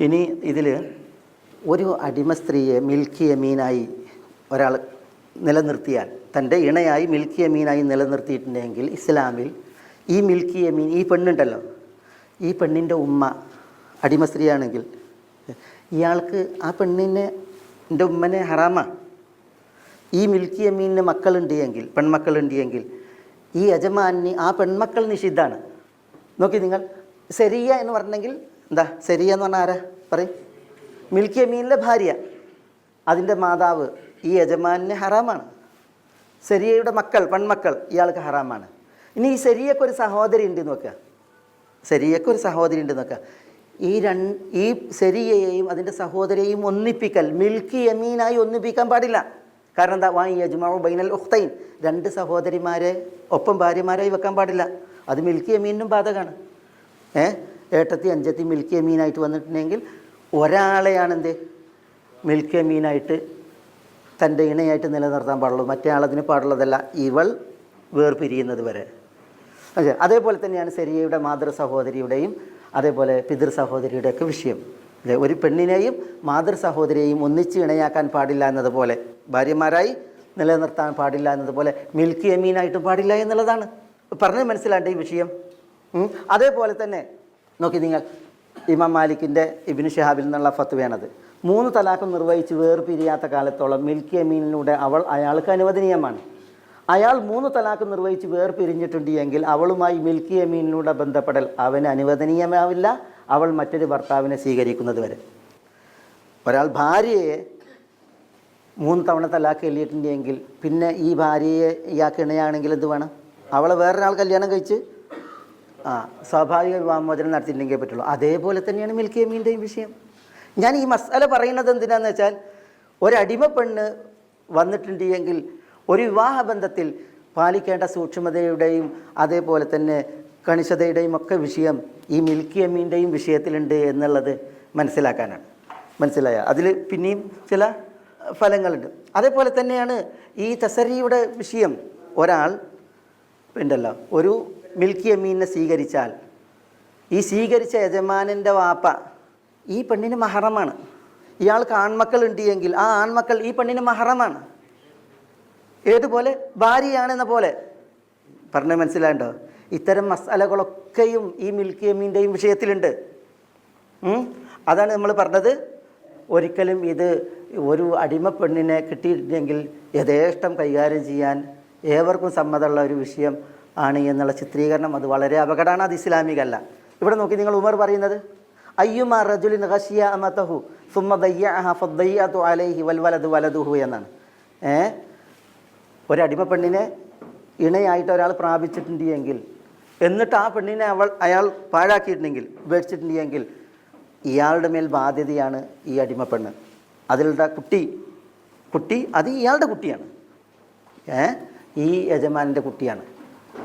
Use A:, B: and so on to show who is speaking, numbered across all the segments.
A: ഇനി ഇതിൽ ഒരു അടിമ സ്ത്രീയെ മിൽക്കിയ മീനായി ഒരാൾ നിലനിർത്തിയാൽ തന്റെ ഇണയായി മിൽക്കിയ മീനായി നിലനിർത്തിയിട്ടുണ്ടെങ്കിൽ ഇസ്ലാമിൽ ഈ മിൽക്കിയ മീൻ ഈ പെണ്ണുണ്ടല്ലോ ഈ പെണ്ണിന്റെ ഉമ്മ അടിമ സ്ത്രീയാണെങ്കിൽ ഇയാൾക്ക് ആ പെണ്ണിനെ എന്റെ ഉമ്മനെ ഹറാമ. ഈ മിൽക്കിയ മീനിന് മക്കളുണ്ട് എങ്കിൽ പെൺമക്കളുണ്ട് എങ്കിൽ ഈ യജമാനി ആ പെൺമക്കൾ നിഷിദ്ധാണ്. നോക്കി നിങ്ങൾ ശരിയ എന്ന് പറഞ്ഞെങ്കിൽ എന്താ സെരിയ എന്ന് പറഞ്ഞാൽ ആരാ? പറയും. മിൽക്കി യമീനിലെ ഭാര്യ. അതിന്റെ മാതാവ് ഈ യജമാനിന് ഹറാമാണ്. സെരിയയുടെ മക്കൾ പെൺമക്കൾ ഇയാൾക്ക് ഹറാമാണ്. ഇനി ഈ സെരിയക്ക് ഒരു സഹോദരി ഉണ്ട് നോക്കുക. സെരിയക്ക് ഒരു സഹോദരി ഉണ്ട് നോക്കുക. ഈ രണ്ട് ഈ സെരിയയെയും അതിന്റെ സഹോദരിയെയും ഒന്നിപ്പിക്കൽ മിൽക്കി യമീനായി ഒന്നിപ്പിക്കാൻ പാടില്ല. കാരണം എന്താ? വാ യജ്മാവ് ബൈനൽ ഉഖ്തൈൻ. രണ്ട് സഹോദരിമാരെ ഒപ്പം ഭാര്യമാരായി വെക്കാൻ പാടില്ല. അത് മിൽക്കി യമീനും ബാധകമാണ്. ഏ? ഏട്ടത്തി അഞ്ചത്തി മിൽക്കിയ മീനായിട്ട് വന്നിട്ടുണ്ടെങ്കിൽ ഒരാളെയാണ് എന്ത് മിൽക്കിയ മീനായിട്ട് തന്റെ ഇണയായിട്ട് നിലനിർത്താൻ പാടുള്ളൂ. മറ്റേ ആളതിന് പാടുള്ളതല്ല ഇവൾ വേർപിരിയുന്നത് വരെ. അതേപോലെ തന്നെയാണ് സെരിയയുടെ മാതൃ സഹോദരിയുടെയും അതേപോലെ പിതൃ സഹോദരിയുടെയൊക്കെ വിഷയം. അല്ലേ ഒരു പെണ്ണിനെയും മാതൃ സഹോദരിയെയും ഒന്നിച്ച് ഇണയാക്കാൻ പാടില്ല എന്നതുപോലെ ഭാര്യമാരായി നിലനിർത്താൻ പാടില്ല എന്നതുപോലെ മിൽക്കി മീനായിട്ടും പാടില്ല എന്നുള്ളതാണ്. പറഞ്ഞ് മനസ്സിലാണ്ട് ഈ വിഷയം. അതേപോലെ തന്നെ നോക്കി നിങ്ങൾ ഇമാം മാലിക്കിന്റെ ഇബിന് ഷഹാബിൽ നിന്നുള്ള ഫത്വയാണത്. മൂന്ന് തലാഖ് നിർവഹിച്ച് വേർപിരിയാത്ത കാലത്തോളം മിൽക്കി അമീനിലൂടെ അവൾ അയാൾക്ക് അനുവദനീയമാണ്. അയാൾ മൂന്ന് തലാഖ് നിർവഹിച്ച് വേർപിരിഞ്ഞിട്ടുണ്ട് എങ്കിൽ അവളുമായി മിൽക്കി അമീനിലൂടെ ബന്ധപ്പെടൽ അവന് അനുവദനീയമാവില്ല അവൾ മറ്റൊരു ഭർത്താവിനെ സ്വീകരിക്കുന്നത് വരെ. ഒരാൾ ഭാര്യയെ മൂന്ന് തവണ തലാഖ് എല്ലിയിട്ടുണ്ടെങ്കിൽ പിന്നെ ഈ ഭാര്യയെ ഇയാൾക്ക് ഇണയാണെങ്കിൽ എന്ത് വേണം? അവളെ വേറൊരാൾ കല്യാണം കഴിച്ച് ആ സ്വാഭാവിക വിവാഹമോചനം നടത്തിയില്ലെങ്കിൽ പറ്റുള്ളൂ. അതേപോലെ തന്നെയാണ് മിൽക്കി അമ്മീന്റെയും വിഷയം. ഞാൻ ഈ മസാല പറയുന്നത് എന്തിനാന്ന് വെച്ചാൽ ഒരടിമ പെണ്ണ് വന്നിട്ടുണ്ട് എങ്കിൽ ഒരു വിവാഹ ബന്ധത്തിൽ പാലിക്കേണ്ട സൂക്ഷ്മതയുടെയും അതേപോലെ തന്നെ കണിശതയുടെയും ഒക്കെ വിഷയം ഈ മിൽക്കി അമ്മീന്റെയും വിഷയത്തിലുണ്ട് എന്നുള്ളത് മനസ്സിലാക്കാനാണ്. മനസ്സിലായ? അതിൽ പിന്നെയും ചില ഫലങ്ങളുണ്ട്. അതേപോലെ തന്നെയാണ് ഈ തസരിയുടെ വിഷയം. ഒരാൾ ഉണ്ടല്ലോ. ഒരു മിൽക്കി യമീനെ സ്വീകരിച്ചാൽ ഈ സ്വീകരിച്ച യജമാനന്റെ വാപ്പ ഈ പെണ്ണിന് മഹറമാണ്. ഇയാൾക്ക് ആൺമക്കൾ ഉണ്ടെങ്കിൽ ആ ആൺമക്കൾ ഈ പെണ്ണിന് മഹറമാണ്. ഏതുപോലെ? ഭാര്യയാണെന്ന പോലെ. പറഞ്ഞ മനസ്സിലാണ്ടോ ഇത്തരം മസാലകളൊക്കെയും ഈ മിൽക്കി അമ്മീന്റെയും വിഷയത്തിലുണ്ട്. അതാണ് നമ്മൾ പറഞ്ഞത്. ഒരിക്കലും ഇത് ഒരു അടിമ പെണ്ണിനെ കിട്ടിയിട്ടുണ്ടെങ്കിൽ യഥേഷ്ടം കൈകാര്യം ചെയ്യാൻ ഏവർക്കും സമ്മതമുള്ള ഒരു വിഷയം ആണ് എന്നുള്ള ചിത്രീകരണം അത് വളരെ അപകടമാണ്. അത് ഇസ്ലാമികല്ല ഇവിടെ നോക്കി നിങ്ങൾ ഉമർ പറയുന്നത് അയ്യുമ റജുലിൻ ഹഷിയ അമതഹു സുമ്മ ഫദ്ദയ്യതു അലൈഹി വൽ വലദു വലദുഹു എന്നാണ്. ഏ? ഒരടിമ പെണ്ണിനെ ഇണയായിട്ട് ഒരാൾ പ്രാപിച്ചിട്ടുണ്ട് എങ്കിൽ എന്നിട്ട് ആ പെണ്ണിനെ അവൾ അയാൾ പാഴാക്കിയിട്ടുണ്ടെങ്കിൽ ഉപേക്ഷിച്ചിട്ടുണ്ട് എങ്കിൽ ഇയാളുടെ മേൽ ബാധ്യതയാണ് ഈ അടിമ പെണ്ണ്. അതിലുള്ള കുട്ടി കുട്ടി അത് ഇയാളുടെ കുട്ടിയാണ്. ഏ? ഈ യജമാനന്റെ കുട്ടിയാണ്.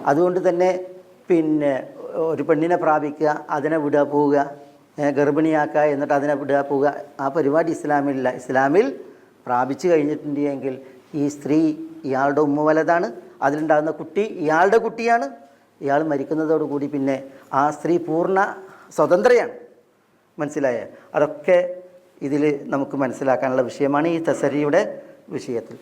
A: അതുകൊണ്ട് തന്നെ പിന്നെ ഒരു പെണ്ണിനെ പ്രാപിക്കുക അതിനെ വിടുക പോവുക ഗർഭിണിയാക്കുക എന്നിട്ട് അതിനെ വിടുക പോവുക ആ പരിപാടി ഇസ്ലാമിലില്ല. ഇസ്ലാമിൽ പ്രാപിച്ചു കഴിഞ്ഞിട്ടുണ്ട് എങ്കിൽ ഈ സ്ത്രീ ഇയാളുടെ ഉമ്മ വലതാണ്. അതിലുണ്ടാകുന്ന കുട്ടി ഇയാളുടെ കുട്ടിയാണ്. ഇയാൾ മരിക്കുന്നതോടുകൂടി പിന്നെ ആ സ്ത്രീ പൂർണ സ്വതന്ത്രയാണ്. മനസ്സിലായ? അതൊക്കെ ഇതിൽ നമുക്ക് മനസ്സിലാക്കാനുള്ള വിഷയമാണ് ഈ തസരിയുടെ വിഷയത്തിൽ.